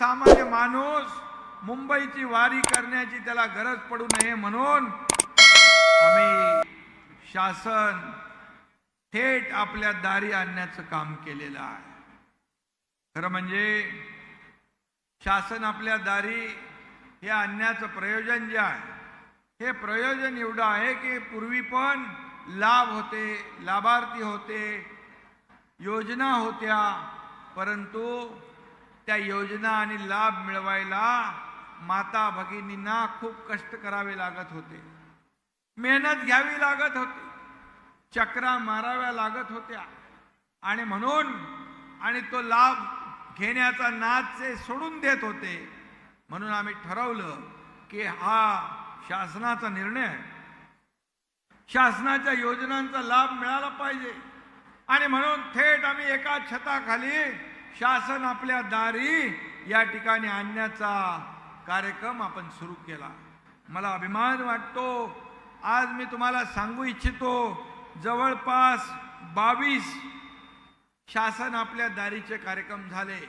सामान्य माणूस मुंबईची वारी करण्याची त्याला गरज पडू नये म्हणून आम्ही शासन थेट आपल्या दारी आणण्याचं काम केलेलं आहे. खरं म्हणजे शासन आपल्या दारी हे आणण्याचं प्रयोजन जे आहे हे प्रयोजन एवढं आहे की पूर्वी पण लाभ होते लाभार्थी होते योजना होत्या परंतु त्या योजना आणि लाभ मिळवायला माता भगिनींना खूप कष्ट करावे लागत होते. मेहनत घ्यावी लागत होती. चक्रा माराव्या लागत होत्या. आणि म्हणून आणि तो लाभ घेण्याचा नाचे सोडून देत होते. म्हणून आम्ही ठरवलं की हा शासनाचा निर्णय शासनाच्या योजनांचा लाभ मिळाला पाहिजे. आणि म्हणून थेट आम्ही एका छताखाली शासन आपल्या दारी या ठिकाणी आणण्याचा कार्यक्रम आपण सुरू केला. मला अभिमान वाटतो. आज मी तुम्हाला सांगू इच्छितो जवळपास बावीस शासन आपल्या दारीचे कार्यक्रम झाले.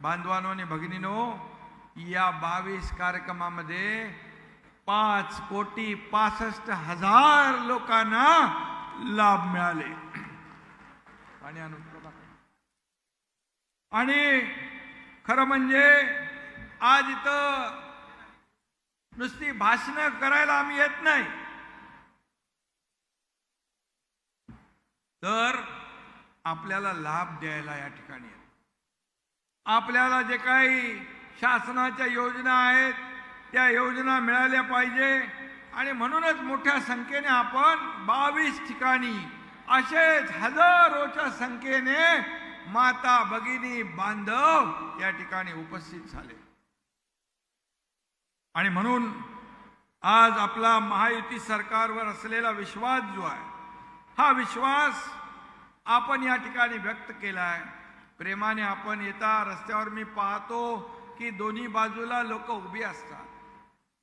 बांधवानो आणि भगिनीनो या बावीस कार्यक्रमामध्ये पाच कोटी पासष्ट हजार लोकांना लाभ मिळाले. आणि आणि खरं म्हणजे आज इथं नुसती भाषणं करायला आम्ही येत नाही. तर आपल्याला लाभ द्यायला या ठिकाणी आपल्याला जे काही शासनाच्या योजना आहेत त्या योजना मिळाल्या पाहिजे. आणि म्हणूनच मोठ्या संख्येने आपण बावीस ठिकाणी असेच हजारोच्या संख्येने माता भगिनी बांधव या ठिकाणी उपस्थित झाले. आणि म्हणून आज आपला महायुती सरकारवर असलेला विश्वास जो आहे हा विश्वास आपण या ठिकाणी व्यक्त केला आहे प्रेमाने आपण येता रस्त्यावर मी पाहतो की दोन्ही बाजूला लोक उभी असतात.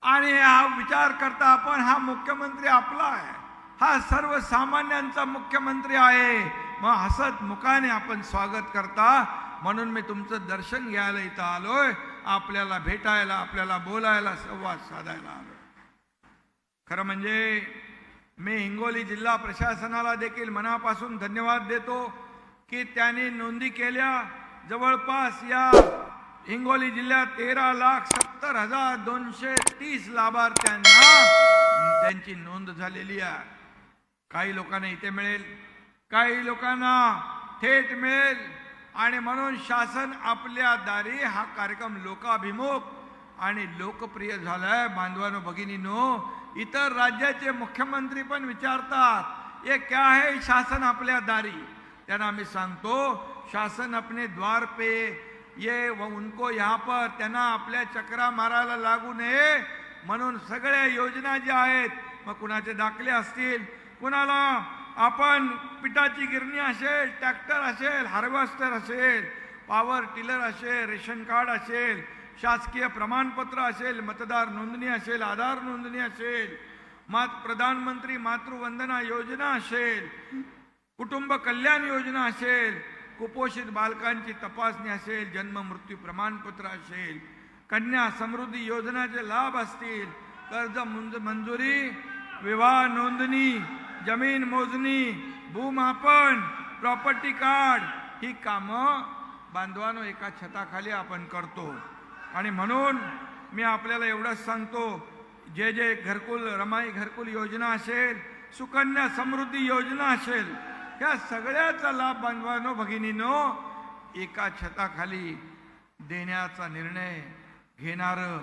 आणि हा विचार करता आपण हा मुख्यमंत्री आपला आहे. हा सर्वसामान्यांचा मुख्यमंत्री आहे. मग हसत मुखाने आपण स्वागत करता. म्हणून मी तुमचं दर्शन घ्यायला इथं आलोय. आपल्याला भेटायला आपल्याला बोलायला संवाद साधायला आलोय. खरं म्हणजे मी हिंगोली जिल्हा प्रशासनाला देखील मनापासून धन्यवाद देतो की त्यांनी नोंदी केल्या. जवळपास या हिंगोली जिल्ह्यात तेरा लाख सत्तर हजार दोनशे तीस लाभार्थ्यांना त्यांची नोंद झालेली आहे. काही लोकांना इथे मिळेल. काही लोकांना थेट मिळेल. आणि म्हणून शासन आपल्या दारी हा कार्यक्रम लोकाभिमुख आणि लोकप्रिय झालाय. बांधवानो भगिनीनो इतर राज्याचे मुख्यमंत्री पण विचारतात ये क्या है शासन आपल्या दारी? त्यांना मी सांगतो शासन अपने द्वार पे ये व उनको यहाँ पर त्यांना आपल्या चक्रा मारायला लागू नये. म्हणून सगळ्या योजना ज्या आहेत मग कुणाचे दाखले असतील? कुणाला आपण पिठाची गिरणी असेल ट्रॅक्टर असेल हार्वेस्टर असेल पॉवर टिलर असेल रेशन कार्ड असेल शासकीय प्रमाणपत्र असेल मतदार नोंदणी असेल आधार नोंदणी असेल मात प्रधानमंत्री मातृवंदना योजना असेल कुटुंब कल्याण योजना असेल कुपोषित बालकांची तपासणी असेल जन्म मृत्यू प्रमाणपत्र असेल कन्या समृद्धी योजनाचे लाभ असतील कर्ज मंज- मंजुरी विवाह नोंदणी जमीन मोजणी भूमापन प्रॉपर्टी कार्ड ही कामं बांधवानो एका छताखाली आपण करतो. आणि म्हणून मी आपल्याला एवढंच सांगतो जे जे घरकुल रमाई घरकुल योजना असेल सुकन्या समृद्धी योजना असेल या सगळ्याचा लाभ बांधवानो भगिनीनो एका छताखाली देण्याचा निर्णय घेणारं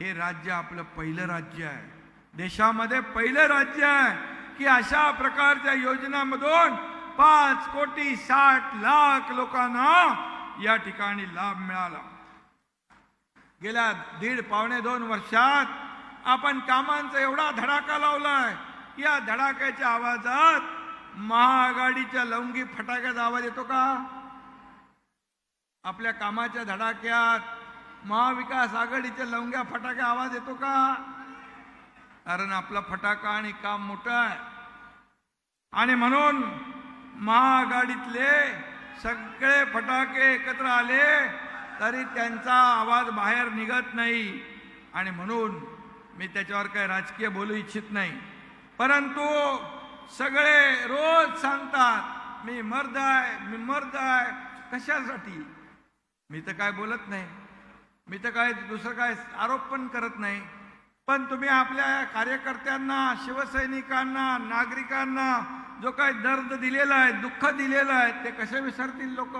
हे राज्य आपलं पहिलं राज्य आहे. देशामध्ये पहिलं राज्य आहे. की अशा प्रकारच्या योजनांमधून पाच कोटी साठ लाख लोकांना या ठिकाणी लाभ मिळाला. गेल्या दीड पावणे दोन वर्षात आपण कामांचा एवढा धडाका लावलाय या धडाक्याच्या आवाजात महाआघाडीच्या लवंगी फटाक्याचा आवाज येतो का? आपल्या कामाच्या धडाक्यात महाविकास आघाडीच्या लवंग्या फटाक्या आवाज येतो का? कारण आपला फटाका आणि काम मोठं आहे. आणि म्हणून महाआघाडीतले सगळे फटाके एकत्र आले तरी त्यांचा आवाज बाहेर निघत नाही. आणि म्हणून मी त्याच्यावर काही राजकीय बोलू इच्छित नाही. परंतु सगळे रोज सांगतात मी मर्द आहे मी मर्द आहे कशासाठी? मी तर काय बोलत नाही. मी तर काय दुसरं काय आरोप पण करत नाही. पण तुम्ही आपल्या कार्यकर्त्यांना शिवसैनिकांना नागरिकांना जो काही दर्द दिलेला आहे दुःख दिलेलं आहे ते कसे विसरतील लोक?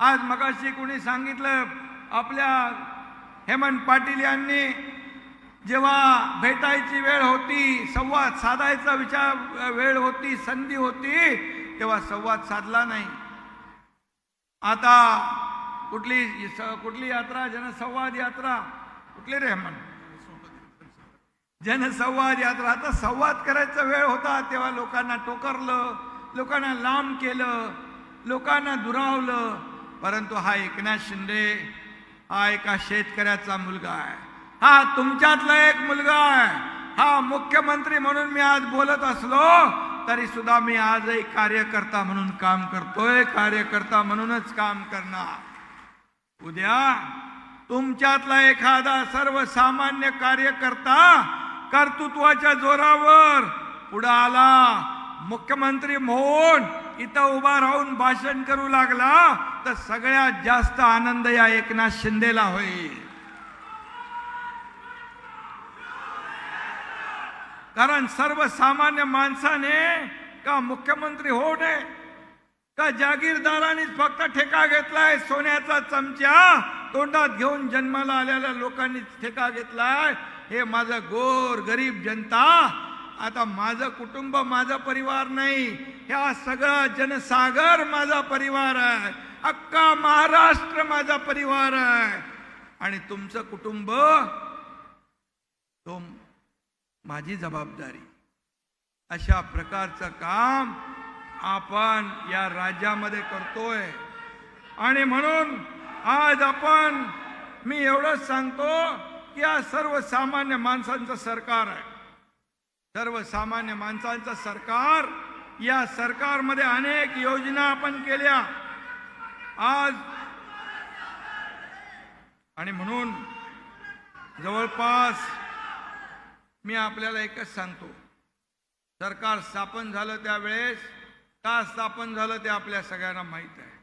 आज मगाशी कुणी सांगितलं आपल्या हेमंत पाटील यांनी जेव्हा भेटायची वेळ होती संवाद साधायचा विचार वेळ होती संधी होती तेव्हा संवाद साधला नाही. आता कुठली स- कुठली यात्रा? जनसंवाद यात्रा? कुठली रे हेमंत? जनसंवाद यात आता संवाद करायचा वेळ होता तेव्हा लोकांना टोकरलं लोकांना लांब केलं लोकांना दुरावलं. परंतु हा एकनाथ शिंदे हा एका शेतकऱ्याचा मुलगा आहे. हा तुमच्यातला एक मुलगा आहे. हा मुख्यमंत्री म्हणून मी आज बोलत असलो तरी सुद्धा मी आजही कार्यकर्ता म्हणून काम करतोय. कार्यकर्ता म्हणूनच काम करणार. उद्या तुमच्यातला एखादा सर्वसामान्य कार्यकर्ता कर्तृत्वाच्या जोरावर. पुढं आला मुख्यमंत्री म्हणून इथं उभा राहून भाषण करू लागला तर सगळ्यात जास्त आनंद या एकनाथ शिंदेला होईल. कारण सर्वसामान्य माणसाने का मुख्यमंत्री होऊ नये का जागीरदारांनीच फक्त ठेका घेतलाय सोन्याचा चमचा तोंडात घेऊन जन्माला आलेल्या लोकांनी ठेका घेतलाय हे माझं गोर गरीब जनता आता माझं कुटुंब माझा परिवार नाही. ह्या सगळा जनसागर माझा परिवार आहे. अख्खा महाराष्ट्र माझा परिवार आहे. आणि तुमचं कुटुंब तो माझी जबाबदारी. अशा प्रकारचं काम आपण या राज्यामध्ये करतोय. आणि म्हणून आज आपण मी एवढंच सांगतो या सर्वसामान्य माणसांचं सरकार आहे. सर्वसामान्य माणसांचं सरकार या सरकारमध्ये अनेक योजना आपण केल्या. आज आणि म्हणून जवळपास मी आपल्याला एकच सांगतो. सरकार स्थापन झालं त्यावेळेस का स्थापन झालं ते आपल्या सगळ्यांना माहीत आहे.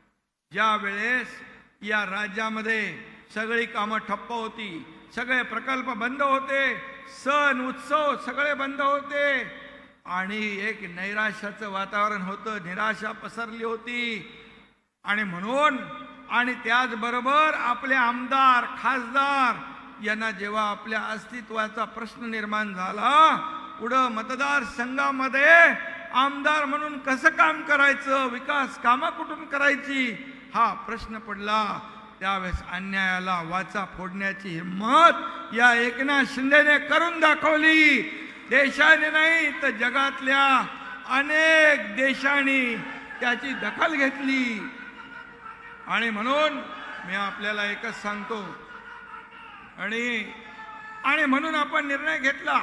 ज्या वेळेस या राज्यामध्ये सगळी कामं ठप्प होती सगळे प्रकल्प बंद होते सण उत्सव सगळे बंद होते. आणि एक नैराश्याचं वातावरण होतं निराशा पसरली होती. आणि म्हणून आणि त्याचबरोबर आपले आमदार खासदार यांना जेव्हा आपल्या अस्तित्वाचा प्रश्न निर्माण झाला पुढं मतदारसंघामध्ये आमदार म्हणून कसं काम करायचं विकास कामं कुठून करायची हा प्रश्न पडला. त्यावेळेस अन्यायाला वाचा फोडण्याची हिंमत या एकनाथ शिंदेने करून दाखवली. देशाने नाही तर जगातल्या अनेक देशांनी त्याची दखल घेतली. आणि म्हणून मी आपल्याला एकच सांगतो. आणि आणि म्हणून आपण निर्णय घेतला.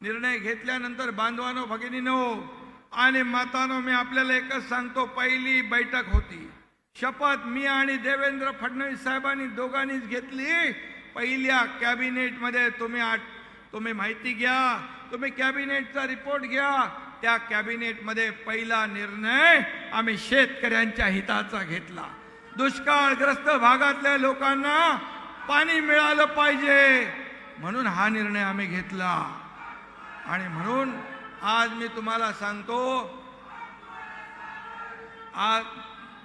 निर्णय घेतल्यानंतर बांधवानो भगिनीनो आणि मातानो मी आपल्याला एकच सांगतो. पहिली बैठक होती. शपथ मी आणि देवेंद्र फडणवीस साहेबांनी दोघांनीच घेतली. पहिल्या कॅबिनेटमध्ये तुम्ही आठ तुम्ही माहिती घ्या तुम्ही कॅबिनेटचा रिपोर्ट घ्या. त्या कॅबिनेटमध्ये पहिला निर्णय आम्ही शेतकऱ्यांच्या हिताचा घेतला. दुष्काळग्रस्त भागातल्या लोकांना पाणी मिळालं पाहिजे म्हणून हा निर्णय आम्ही घेतला. आणि म्हणून आज मी तुम्हाला सांगतो आज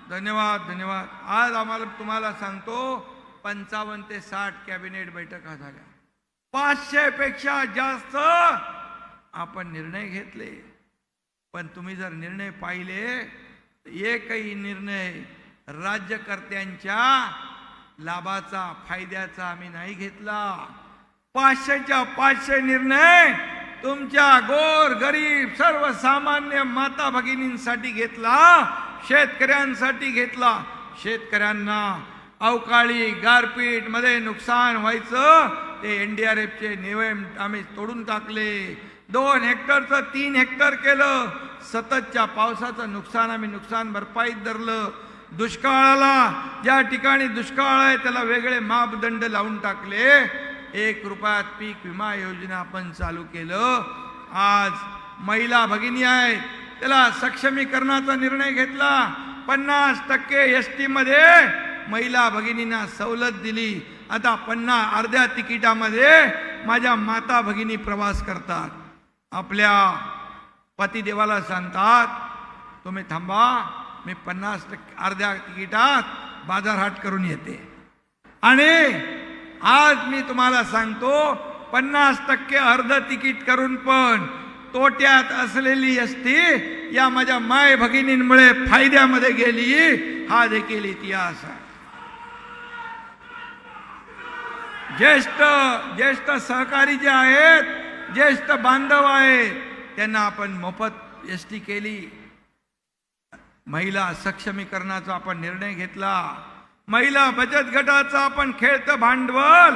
धन्यवाद धन्यवाद. आज आम्हाला तुम्हाला सांगतो पंचावन्न ते साठ कॅबिनेट बैठका झाल्या. पाचशे पेक्षा जास्त आपण निर्णय घेतले. पण तुम्ही जर निर्णय पाहिले एकही निर्णय राज्यकर्त्यांच्या लाभाचा फायद्याचा आम्ही नाही घेतला. पाचशेच्या पाचशे निर्णय तुमच्या गोर गरीब सर्वसामान्य माता भगिनींसाठी घेतला. शेतकऱ्यांसाठी घेतला. शेतकऱ्यांना अवकाळी गारपीटमध्ये नुकसान व्हायचं. ते एनडीआरएफचे नियम आम्ही तोडून टाकले. दोन हेक्टरचं तीन हेक्टर केलं. सततच्या पावसाचं नुकसान आम्ही नुकसान भरपाईत धरलं. दुष्काळाला ज्या ठिकाणी दुष्काळ आहे त्याला वेगळे मापदंड लावून टाकले. एक रुपयात पीक विमा योजना आपण चालू केलं. आज महिला भगिनी आहेत. त्याला सक्षमीकरणाचा निर्णय घेतला. पन्नास टक्के एस टीमध्ये महिला भगिनींना सवलत दिली. आता पन्नास अर्ध्या तिकिटामध्ये माझ्या माता भगिनी प्रवास करतात. आपल्या पतिदेवाला सांगतात तुम्ही थांबा मी पन्नास टक्के अर्ध्या तिकिटात बाजारहाट करून येते. आणि आज मी तुम्हाला सांगतो पन्नास टक्के अर्ध तिकीट करून पण तोट्यात असलेली यष्टी या माझ्या माय भगिनींमुळे फायद्यामध्ये गेली हा देखील इतिहास आहे. ज्येष्ठ ज्येष्ठ सहकारी जे आहेत ज्येष्ठ बांधव आहेत त्यांना आपण मोफत एस टी केली. महिला सक्षमीकरणाचा आपण निर्णय घेतला. महिला बचत गटाचा आपण खेळतं भांडवल.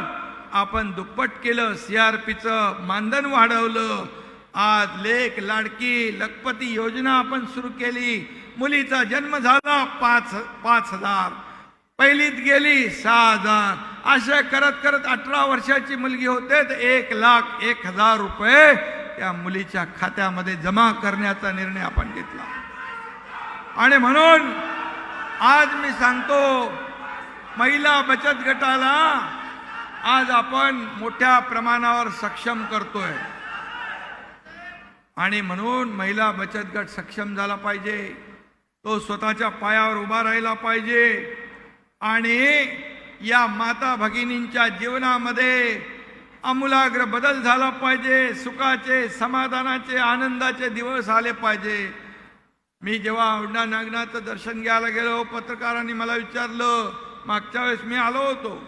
आपण दुप्पट केलं सीआरपीचं मानधन वाढवलं. आज लेख लाडकी लखपती योजना आपण सुरू केली. मुलीचा जन्म झाला पाच पाच हजार. पहिलीत गेली सहा हजार. अशा करत करत अठरा वर्षाची मुलगी होते तर एक लाख एक हजार रुपये त्या मुलीच्या खात्यामध्ये जमा करण्याचा निर्णय आपण घेतला. आणि म्हणून आज मी सांगतो महिला बचत गटाला आज आपण मोठ्या प्रमाणावर सक्षम करतोय. आणि म्हणून महिला बचत गट सक्षम झाला पाहिजे. तो स्वतःच्या पायावर उभा राहिला पाहिजे. आणि या माता भगिनींच्या जीवनामध्ये आमूलाग्र बदल झाला पाहिजे. सुखाचे समाधानाचे आनंदाचे दिवस आले पाहिजे. मी जेव्हा औंढा नागनाथचं दर्शन घ्यायला गेलो पत्रकारांनी मला विचारलं मागच्या वेळेस मी आलो होतो.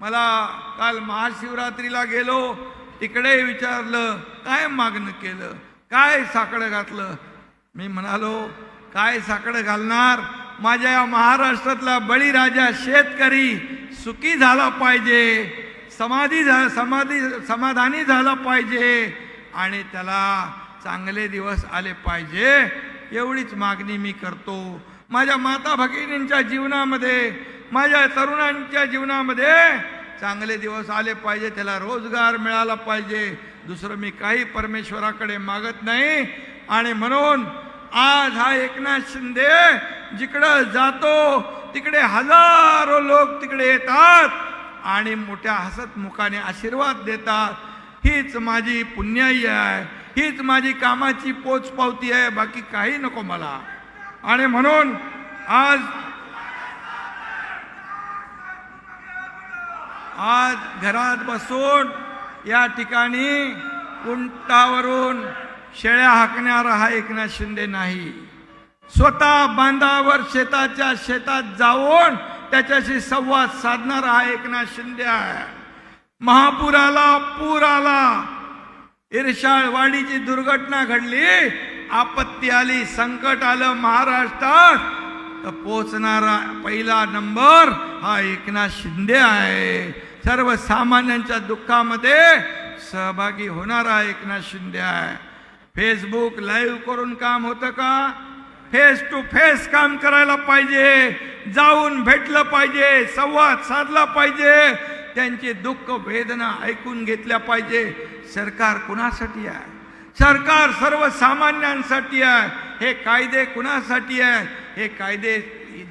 मला काल महाशिवरात्रीला गेलो. तिकडे विचारलं काय मागणं केलं? काय साकडं घातलं? मी म्हणालो काय साकडं घालणार? माझ्या या महाराष्ट्रातला बळीराजा शेतकरी सुखी झाला पाहिजे समाधी झा समाधी समाधानी झाला पाहिजे आणि त्याला चांगले दिवस आले पाहिजे. एवढीच मागणी मी करतो. माझ्या माता भगिनींच्या जीवनामध्ये माझ्या तरुणांच्या जीवनामध्ये चांगले दिवस आले पाहिजे त्याला रोजगार मिळाला पाहिजे. दुसरं मी काही परमेश्वराकडे मागत नाही. आणि म्हणून आज हा एकनाथ शिंदे जिकडं जातो तिकडे हजारो लोक तिकडे येतात आणि मोठ्या हसत मुखाने आशीर्वाद देतात. हीच माझी पुण्याई आहे हीच माझी कामाची पोचपावती आहे बाकी काही नको मला. आणि म्हणून आज आज घरात बसून या ठिकाणी उंटावरून शेळ्या हाकणारा हा एकनाथ शिंदे नाही. स्वतः बांधावर शेताच्या शेतात जाऊन त्याच्याशी संवाद साधणारा हा एकनाथ शिंदे आहे. महापुराला पूर आला. इरशाळवाडीची दुर्घटना घडली. आपत्ती आली संकट आलं महाराष्ट्रात. तर पोचणारा पहिला नंबर हा एकनाथ शिंदे आहे. सर्वसामान्यांच्या दुःखामध्ये सहभागी होणारा एकनाथ शिंदे आहे. फेसबुक लाईव्ह करून काम होतं का? फेस टू फेस काम करायला पाहिजे. जाऊन भेटलं पाहिजे. संवाद साधला पाहिजे. त्यांचे दुःख वेदना ऐकून घेतल्या पाहिजे. सरकार कुणासाठी आहे? सरकार सर्वसामान्यांसाठी आहे. हे कायदे कुणासाठी आहे? हे कायदे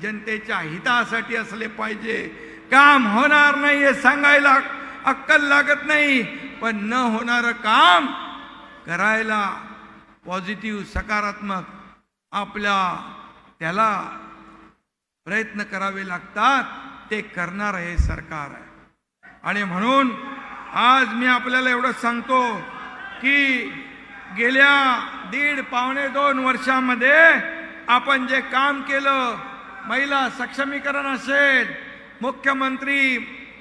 जनतेच्या हितासाठी असले पाहिजे. काम होणार नाही हे सांगायला अक्कल लागत नाही पण न होणारं काम करायला पॉझिटिव्ह सकारात्मक आपल्या त्याला प्रयत्न करावे लागतात ते करणार हे सरकार. आहे आणि म्हणून आज मी आपल्याला एवढं सांगतो की गेल्या दीड पावणे दोन वर्षामध्ये आपण जे काम केलं महिला सक्षमीकरण असेल मुख्यमंत्री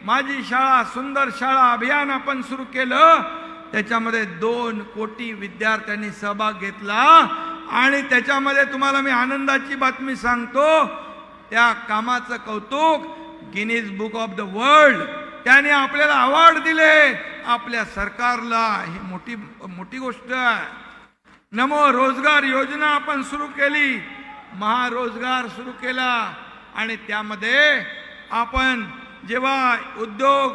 माझी शाळा सुंदर शाळा अभियान आपण सुरू केलं त्याच्यामध्ये दोन कोटी विद्यार्थ्यांनी सहभाग घेतला आणि त्याच्यामध्ये तुम्हाला मी आनंदाची बातमी सांगतो त्या कामाचं कौतुक Guinness Book of the World त्याने आपल्याला अवॉर्ड दिले आपल्या सरकारला ही मोठी मोठी गोष्ट आहे. नमो रोजगार योजना आपण सुरू केली महारोजगार सुरू केला आणि त्यामध्ये आपण जेव्हा उद्योग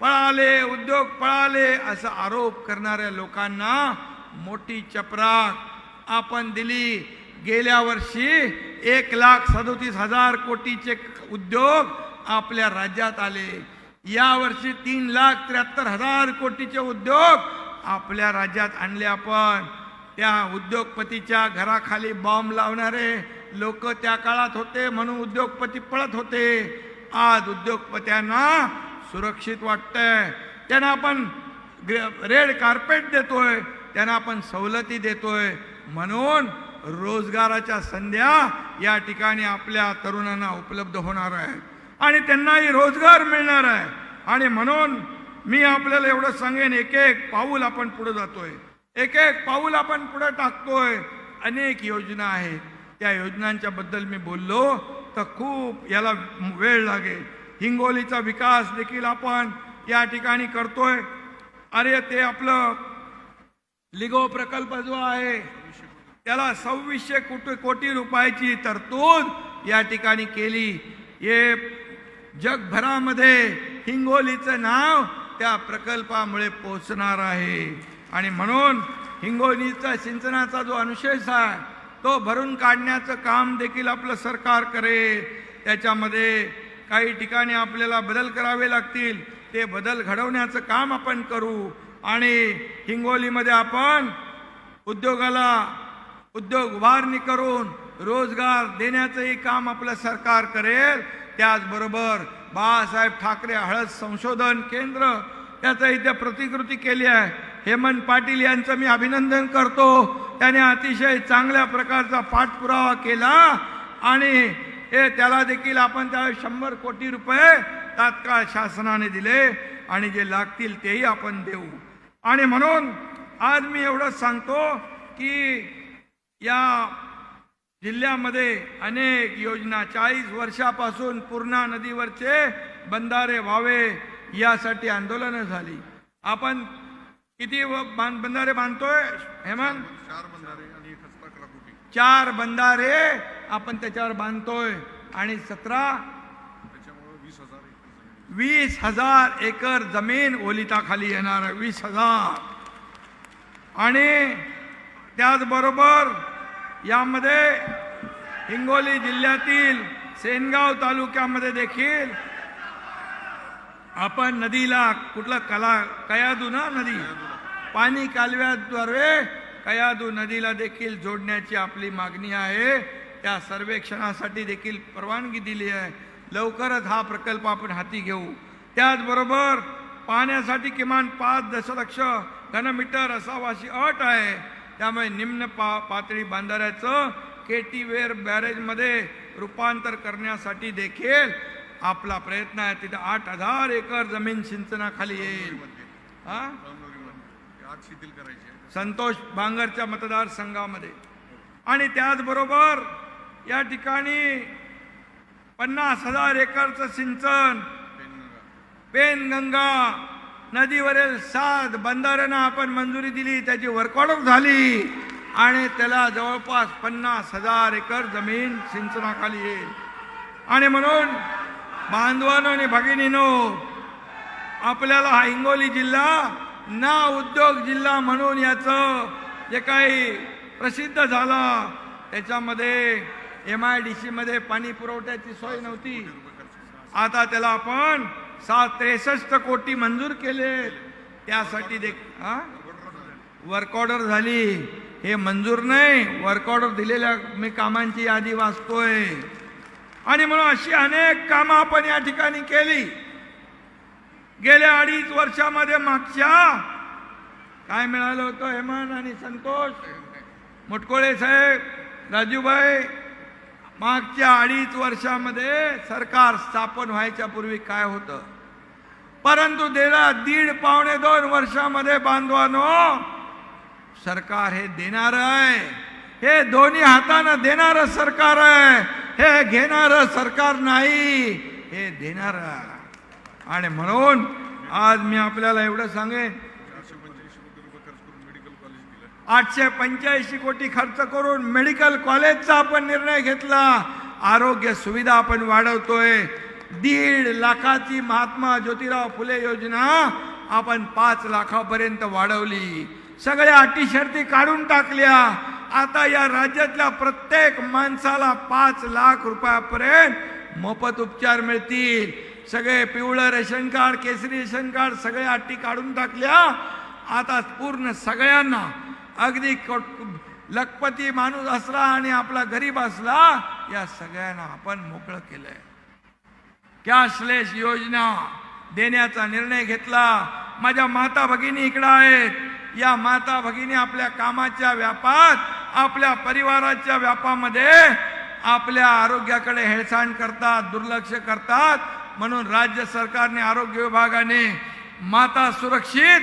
पळाले उद्योग पळाले असा आरोप करणाऱ्या लोकांना मोठी चपराक आपण दिली. गेल्या वर्षी एक लाख सदोतीस हजार कोटीचे उद्योग आपल्या राज्यात आले. या वर्षी तीन लाख त्र्याहत्तर हजार कोटीचे उद्योग आपल्या राज्यात आणले आपण. त्या उद्योगपतीच्या घराखाली बॉम्ब लावणारे लोक त्या काळात होते म्हणून उद्योगपती पळत होते. आज उद्योगपत्यांना सुरक्षित वाटतंय. त्यांना आपण रेड कार्पेट देतोय. त्यांना आपण सवलती देतोय. म्हणून रोजगाराच्या संध्या या ठिकाणी आपल्या तरुणांना उपलब्ध होणार आहे. आणि त्यांनाही रोजगार मिळणार आहे. आणि म्हणून मी आपल्याला एवढं सांगेन एक एक पाऊल आपण पुढे जातोय. एक एक पाऊल आपण पुढे टाकतोय. अनेक योजना आहेत. त्या योजनांच्या बद्दल मी बोललो. तर खूप याला वेळ लागेल. हिंगोलीचा विकास देखील आपण या ठिकाणी करतोय. अरे ते आपलं लिगो प्रकल्प जो आहे त्याला सव्वीसशे कोटी कोटी रुपयाची तरतूद या ठिकाणी केली. हे जगभरामध्ये हिंगोलीचं नाव त्या प्रकल्पामुळे पोचणार आहे. आणि म्हणून हिंगोलीचा सिंचनाचा जो अनुशेष आहे तो भरून काढण्याचं काम देखील आपलं सरकार करेल. त्याच्यामध्ये काही ठिकाणी आपल्याला बदल करावे लागतील. ते बदल घडवण्याचं काम आपण करू. आणि हिंगोलीमध्ये आपण उद्योगाला उद्योग उभारणी करून रोजगार देण्याचंही काम आपलं सरकार करेल. त्याचबरोबर बाळासाहेब ठाकरे हळद संशोधन केंद्र याचं इथे प्रतिकृती केली आहे. हेमंत पाटील यांचं मी अभिनंदन करतो. त्याने अतिशय चांगल्या प्रकारचा पाठपुरावा केला आणि हे त्याला देखील आपण त्या शंभर कोटी रुपये तात्काळ शासनाने दिले आणि जे लागतील तेही आपण देऊ. आणि म्हणून आज मी एवढंच सांगतो की या जिल्ह्यामध्ये अनेक योजना चाळीस वर्षापासून पूर्णा नदीवरचे बंधारे व्हावे यासाठी आंदोलनं झाली. आपण किती बंधारे बांधतोय? हेमंत? चार बंधारे आणि चार बंधारे आपण त्याच्यावर बांधतोय. आणि सतरा? वीस हजार एकर जमीन. ओलिताखाली येणार वीस हजार. आणि त्याचबरोबर यामध्ये हिंगोली जिल्ह्यातील सेनगाव तालुक्यामध्ये देखील आपण नदीला कुठलं कला कयादू ना नदी? पाणी कालव्याद्वारे कयादू नदीला देखील जोडण्याची आपली मागणी आहे. त्या सर्वेक्षणासाठी देखील परवानगी दिली आहे. लवकरच हा प्रकल्प आपण हाती घेऊ. त्याचबरोबर पाण्यासाठी किमान पाच दशलक्ष घनमीटर असावा अशी अट आहे. त्यामुळे निम्न पा पातळी बांधाऱ्याचं केटी वेअर बॅरेजमध्ये रूपांतर करण्यासाठी देखील आपला प्रयत्न आहे. तिथं आठ हजार एकर जमीन सिंचनाखाली येईल. हां? शिथिल करायची संतोष बांगरच्या मतदारसंघामध्ये. आणि त्याचबरोबर या ठिकाणी पन्नास हजार एकरचं सिंचन पेनगंगा नदीवरील सात बंधाऱ्यांना आपण मंजुरी दिली त्याची वर्कआउट झाली आणि त्याला जवळपास पन्नास हजार एकर जमीन सिंचनाखाली येईल. आणि म्हणून बांधवानो आणि भगिनीनो आपल्याला हा हिंगोली जिल्हा ना उद्योग जिल्हा म्हणून याचं जे काही प्रसिद्ध झाला त्याच्यामध्ये एम आय डी सीमध्ये पाणी पुरवठ्याची सोय नव्हती. आता त्याला आपण सात त्रेसष्ट कोटी मंजूर केले. त्यासाठी देख हा? वर्क ऑर्डर झाली. हे मंजूर नाही वर्क ऑर्डर दिलेल्या मी कामांची यादी वाचतोय. आणि म्हणून अशी अनेक कामं आपण या ठिकाणी केली. गेल्या अडीच वर्षामध्ये मागच्या. काय मिळालं होतं हेमंत आणि संतोष? मुटकोळे साहेब राजूभाई मागच्या अडीच वर्षामध्ये सरकार स्थापन व्हायच्या पूर्वी काय होतं? परंतु देला दीड पावणे दोन वर्षामध्ये बांधवानो सरकार हे देणार आहे. हे दोन्ही हातानं देणारं सरकार आहे. हे घेणारं सरकार नाही हे देणार आणि म्हणून आज मी आपल्याला एवढं सांगेन आठशे पंच्याऐंशी कोटी खर्च करून मेडिकल कॉलेजचा आपण निर्णय घेतला. आरोग्य सुविधा आपण वाढवतोय. दीड लाखाची महात्मा ज्योतिराव फुले योजना आपण पाच लाखापर्यंत वाढवली. सगळ्या अटी शर्ती काढून टाकल्या. आता या राज्यातल्या प्रत्येक माणसाला पाच लाख रुपयापर्यंत मोफत उपचार मिळतील. सगळे पिवळं रेशन कार्ड केसरी रेशन कार्ड सगळ्या अटी काढून टाकल्या. आता पूर्ण सगळ्यांना अगदी लखपती माणूस असला आणि आपला गरीब असला या सगळ्यांना आपण मोकळं केलंय. कॅशलेस योजना देण्याचा निर्णय घेतला. माझ्या माता भगिनी इकडं आहेत. या माता भगिनी आपल्या कामाच्या व्यापात आपल्या परिवाराच्या व्यापामध्ये आपल्या आरोग्याकडे हेळसांड करतात दुर्लक्ष करतात. म्हणून राज्य सरकारने आरोग्य विभागाने माता सुरक्षित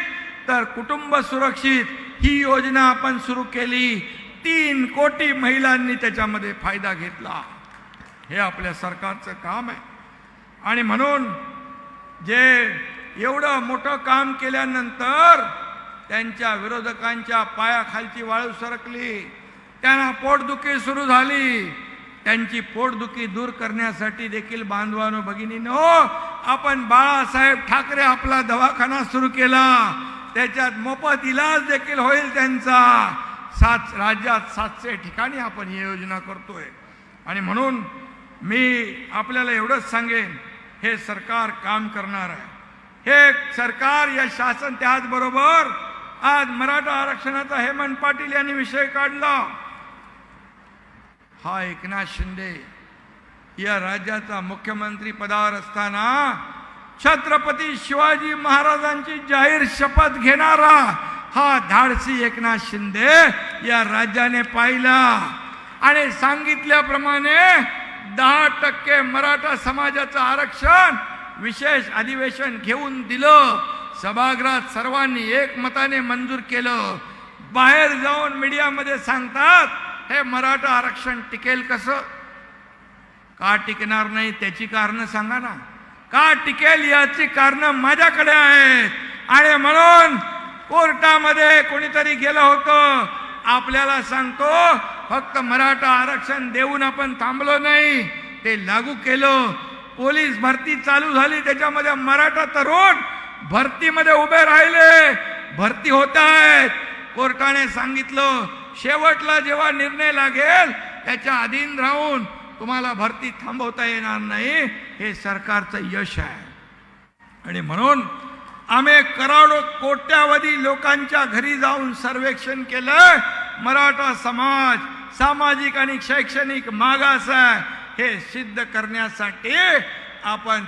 तर कुटुंब सुरक्षित ही योजना आपण सुरू केली. तीन कोटी महिलांनी त्याच्यामध्ये फायदा घेतला. हे आपल्या सरकारचं काम आहे. आणि म्हणून जे एवढं मोठं काम केल्यानंतर त्यांच्या विरोधकांच्या पायाखालची वाळू सरकली. त्यांना पोटदुखी सुरू झाली. त्यांची पोटदुखी दूर करण्यासाठी देखील बांधवानो भगिनीनो आपण बाळासाहेब ठाकरे आपला दवाखाना सुरू केला. त्याच्यात मोफत इलाज देखील होईल त्यांचा. सात राज्यात सातशे ठिकाणी आपण ही योजना करतोय. आणि म्हणून मी आपल्याला एवढंच सांगेन हे सरकार काम करणार आहे. हे सरकार या शासन त्याचबरोबर आज मराठा आरक्षणाचा हेमंत पाटील यांनी विषय काढला. हा एकनाथ शिंदे या राज्याचा मुख्यमंत्री पदावर असताना छत्रपती शिवाजी महाराजांची जाहीर शपथ घेणारा हा धाडसी एकनाथ शिंदे या राज्याने पाहिला. आणि सांगितल्याप्रमाणे दहा टक्के मराठा समाजाचं आरक्षण विशेष अधिवेशन घेऊन दिलं. सभागृहात सर्वांनी एकमताने मंजूर केलं. बाहेर जाऊन मीडियामध्ये सांगतात हे मराठा आरक्षण टिकेल कसं? का टिकणार नाही त्याची कारणं सांगा ना. का टिकेल याची कारणं माझ्याकडे आहेत. आणि म्हणून कोर्टामध्ये कोणीतरी गेलं होतं. आपल्याला सांगतो फक्त मराठा आरक्षण देऊन आपण थांबलो नाही. ते लागू केलं. पोलीस भरती चालू झाली. त्याच्यामध्ये मराठा तरुण भरतीमध्ये उभे राहिले. भरती होत आहेत. कोर्टाने सांगितलं शेवटला जेव्हा निर्णय लागेल त्याच्या अधीन राहून तुम्हाला भरती थांबवता येणार नाही हे सरकारचं यश आहे. आणि म्हणून आम्ही करोडो कोट्यावधी लोकांच्या घरी जाऊन सर्वेक्षण केलं. मराठा समाज सामाजिक आणि शैक्षणिक मागास आहे हे सिद्ध करण्यासाठी आपण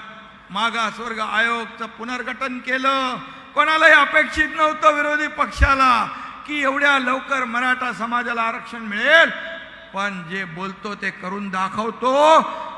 मागासवर्ग आयोगचं पुनर्गठन केलं. कोणालाही अपेक्षित नव्हतं विरोधी पक्षाला. की एवढ्या लवकर मराठा समाजाला आरक्षण मिळेल? पण जे बोलतो ते करून दाखवतो.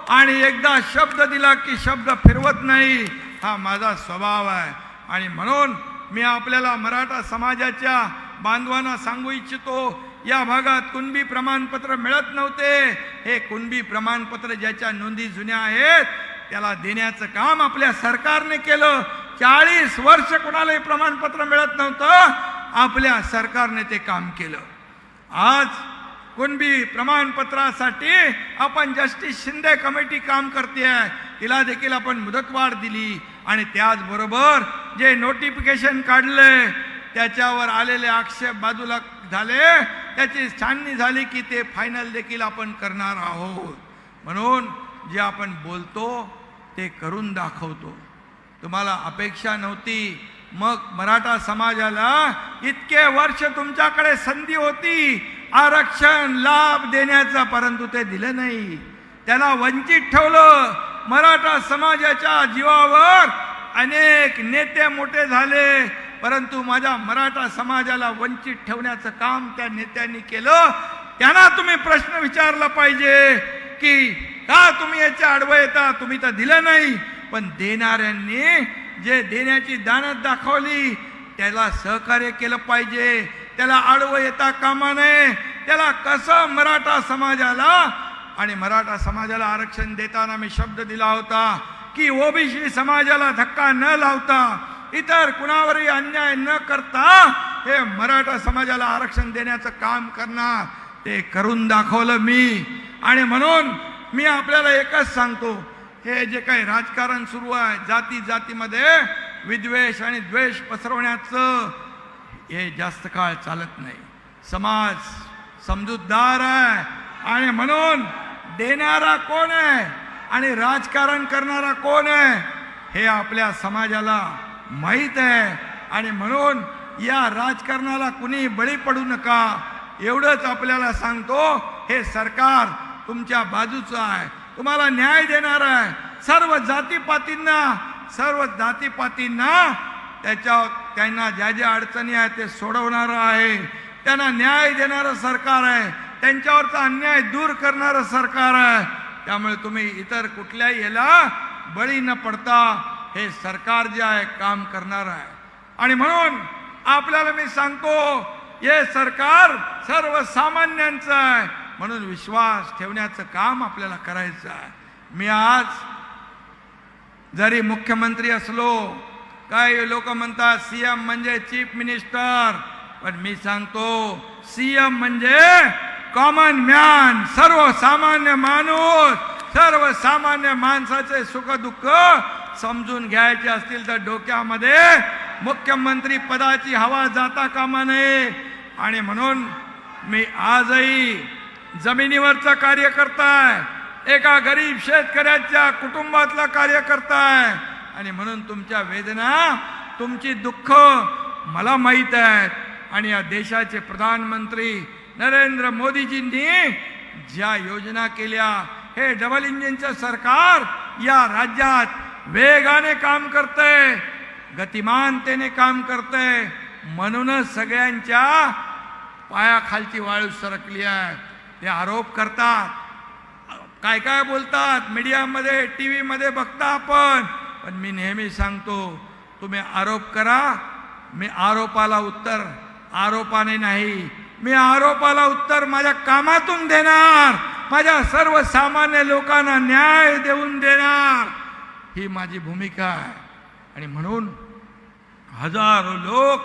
आणि एकदा शब्द दिला की शब्द फिरवत नाही हा माझा स्वभाव आहे. आणि म्हणून मी आपल्याला मराठा समाजाच्या बांधवांना सांगू इच्छितो या भागात कुणबी प्रमाणपत्र मिळत नव्हते. हे कुणबी प्रमाणपत्र ज्याच्या नोंदी जुन्या आहेत त्याला देण्याचं काम आपल्या सरकारने केलं. चाळीस वर्ष कोणालाही प्रमाणपत्र मिळत नव्हतं. आपल्या सरकारने ते काम केलं. आज कुणबी प्रमाणपत्रासाठी आपण जस्टिस शिंदे कमिटी काम करते आहे तिला देखील आपण मुदतवाढ दिली आणि त्याचबरोबर जे नोटिफिकेशन काढले त्याच्यावर आलेले आक्षेप बाजूला झाले त्याची छाननी झाली की ते फायनल देखील आपण करणार आहोत. म्हणून जे आपण बोलतो ते करून दाखवतो. तुम्हाला अपेक्षा नव्हती मग मराठा समाजाला इतके वर्ष तुमच्याकडे संधी होती. आरक्षण लाभ देण्याचा परंतु ते दिलं नाही. त्याला वंचित ठेवलं. मराठा समाजाच्या जीवावर अनेक नेते मोठे झाले. परंतु माझ्या मराठा समाजाला वंचित ठेवण्याचं काम त्या नेत्यांनी केलं. त्यांना तुम्ही प्रश्न विचारला पाहिजे की का तुम्ही याच्या आडवं येता? तुम्ही तर दिलं नाही. पण देणाऱ्यांनी जे देण्याची दानत दाखवली त्याला सहकार्य केलं पाहिजे. त्याला आडवं येता कामा नये. त्याला कसं मराठा समाजाला आणि मराठा समाजाला आरक्षण देताना मी शब्द दिला होता की ओबीसी समाजाला धक्का न लावता इतर कुणावरही अन्याय न करता हे मराठा समाजाला आरक्षण देण्याचं काम करणार ते करून दाखवलं मी. आणि म्हणून मी आपल्याला एकच सांगतो हे जे काही राजकारण सुरू आहे जाती जातीमध्ये विद्वेष आणि द्वेष पसरवण्याचं हे जास्त काळ चालत नाही. समाज समजूतदार आहे आणि म्हणून देणारा कोण आहे आणि राजकारण करणारा कोण आहे हे आपल्या समाजाला माहीत आहे आणि म्हणून या राजकारणाला कुणी बळी पडू नका एवढंच आपल्याला सांगतो हे सरकार तुमच्या बाजूचं आहे. तुम्हाला न्याय देणार आहे. सर्व जातीपातींना सर्व जातीपातींना त्याच्या त्यांना ज्या ज्या अडचणी आहेत ते सोडवणारं आहे. त्यांना न्याय देणारं सरकार आहे. त्यांच्यावरचा अन्याय दूर करणारं सरकार आहे. त्यामुळे तुम्ही इतर कुठल्याही याला बळी न पडता हे सरकार जे आहे काम करणार आहे. आणि म्हणून आपल्याला मी सांगतो हे सरकार सर्वसामान्यांचं आहे. म्हणून विश्वास ठेवण्याचं काम आपल्याला करायचं आहे. मी आज जरी मुख्यमंत्री असलो काही लोक म्हणतात सीएम म्हणजे चीफ मिनिस्टर. पण मी सांगतो सीएम म्हणजे कॉमन मॅन सर्वसामान्य माणूस सर्वसामान्य माणसाचे सुख दुःख समजून घ्यायचे असतील तर डोक्यामध्ये मुख्यमंत्री पदाची हवा जाता कामा नये. आणि म्हणून मी आजही जमिनीवरचा कार्यकर्ता आहे. एका गरीब शेतकऱ्याच्या कुटुंबातला कार्यकर्ता आहे. आणि म्हणून तुमच्या वेदना तुमची दुःख मला माहीत आहेत. आणि या देशाचे प्रधानमंत्री नरेंद्र मोदीजींनी ज्या योजना केल्या हे डबल इंजिनचं सरकार या राज्यात वेगाने काम करतंय गतिमानतेने काम करतंय म्हणूनच सगळ्यांच्या पायाखालची वाळू सरकली आहे. ते आरोप करतात. काय काय बोलतात? मीडियामध्ये टी व्हीमध्ये बघता आपण. पण मी नेहमी सांगतो तुम्ही आरोप करा मी आरोपाला उत्तर आरोपाने नाही. मी आरोपाला उत्तर माझ्या कामातून देणार. माझ्या सर्वसामान्य लोकांना न्याय देऊन देणार. ही माझी भूमिका आहे. आणि म्हणून हजारो लोक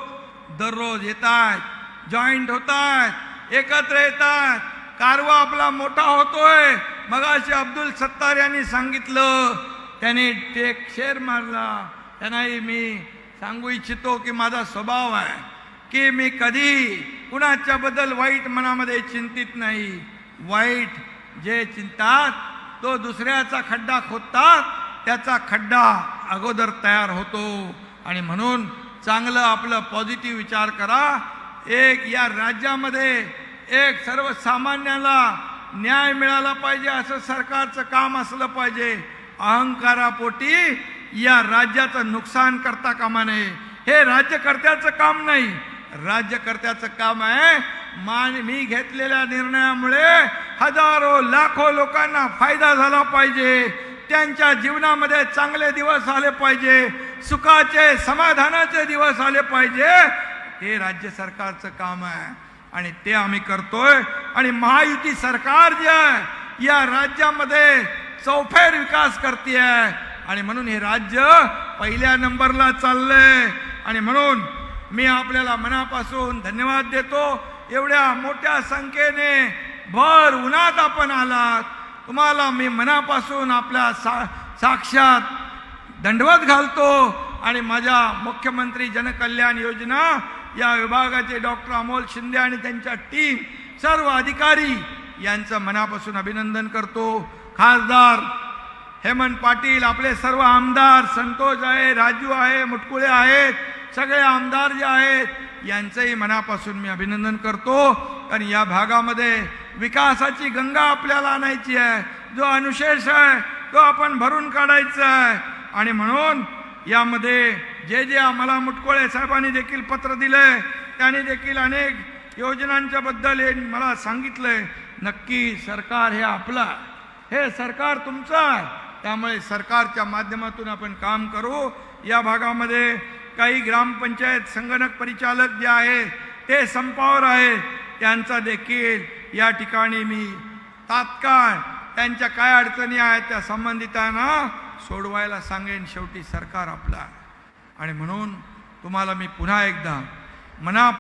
दररोज येतात जॉईंट होत आहेत एकत्र येतात कारवा आपला मोठा होतोय. मगाशी अब्दुल सत्तार यांनी सांगितलं. त्यांनी टेक शेर मारला. त्यांनाही मी सांगू इच्छितो की माझा स्वभाव आहे. की मी कधी कुणाच्या बद्दल वाईट मनामध्ये चिंतित नाही. वाईट जे चिंतात तो दुसऱ्याचा खड्डा खोदतात त्याचा खड्डा अगोदर तयार होतो. आणि म्हणून चांगलं आपलं पॉझिटिव्ह विचार करा. एक या राज्यामध्ये एक सर्वसामान्याला न्याय मिळाला पाहिजे असं सरकारचं काम असलं पाहिजे. अहंकारापोटी या राज्याचं नुकसान करता कामा नये. हे राज्यकर्त्याचं काम नाही. राज्यकर्त्याचं काम आहे मान मी घेतलेल्या निर्णयामुळे हजारो लाखो लोकांना फायदा झाला पाहिजे. त्यांच्या जीवनामध्ये चांगले दिवस आले पाहिजे सुखाचे समाधानाचे दिवस आले पाहिजे. हे राज्य सरकारचं काम आहे. आणि ते आम्ही करतोय. आणि महायुती सरकार जे आहे या राज्यामध्ये चौफेर विकास करते आहे आणि म्हणून हे राज्य पहिल्या नंबरला चाललंय. आणि म्हणून मी आपल्याला मनापासून धन्यवाद देतो. एवढ्या मोठ्या संख्येने भर उन्हात आपण आलात. तुम्हाला मी मनापासून आपल्या सा साक्षात दंडवत घालतो. आणि माझ्या मुख्यमंत्री जनकल्याण योजना या विभागाचे डॉक्टर अमोल शिंदे आणि त्यांच्या टीम सर्व अधिकारी यांचं मनापासून अभिनंदन करतो. खासदार हेमंत पाटील आपले सर्व आमदार संतोष आहे राजू आहे मुटकुळे आहेत सगळे आमदार जे आहेत यांचंही मनापासून मी अभिनंदन करतो. कारण या भागामध्ये विकासाची गंगा आपल्याला आणायची आहे. जो अनुशेष आहे तो आपण भरून काढायचा आहे. आणि म्हणून यामध्ये जे जे आम्हाला मुटकोळे साहेबांनी देखील पत्र दिलंय त्यांनी देखील अनेक योजनांच्या बद्दल हे मला सांगितलंय. नक्की सरकार हे आपलं हे सरकार तुमचं आहे. त्यामुळे सरकारच्या माध्यमातून आपण काम करू. या भागामध्ये काही ग्रामपंचायत संगणक परिचालक जे आहे ते संपावर आहेत त्यांचा देखील या ठिकाणी मी तात्काळ त्यांच्या काय अडचणी आहेत त्या संबंधितांना सोडवायला सांगेन. शेवटी सरकार आपलं आणि म्हणून तुम्हाला मी पुन्हा एकदा मना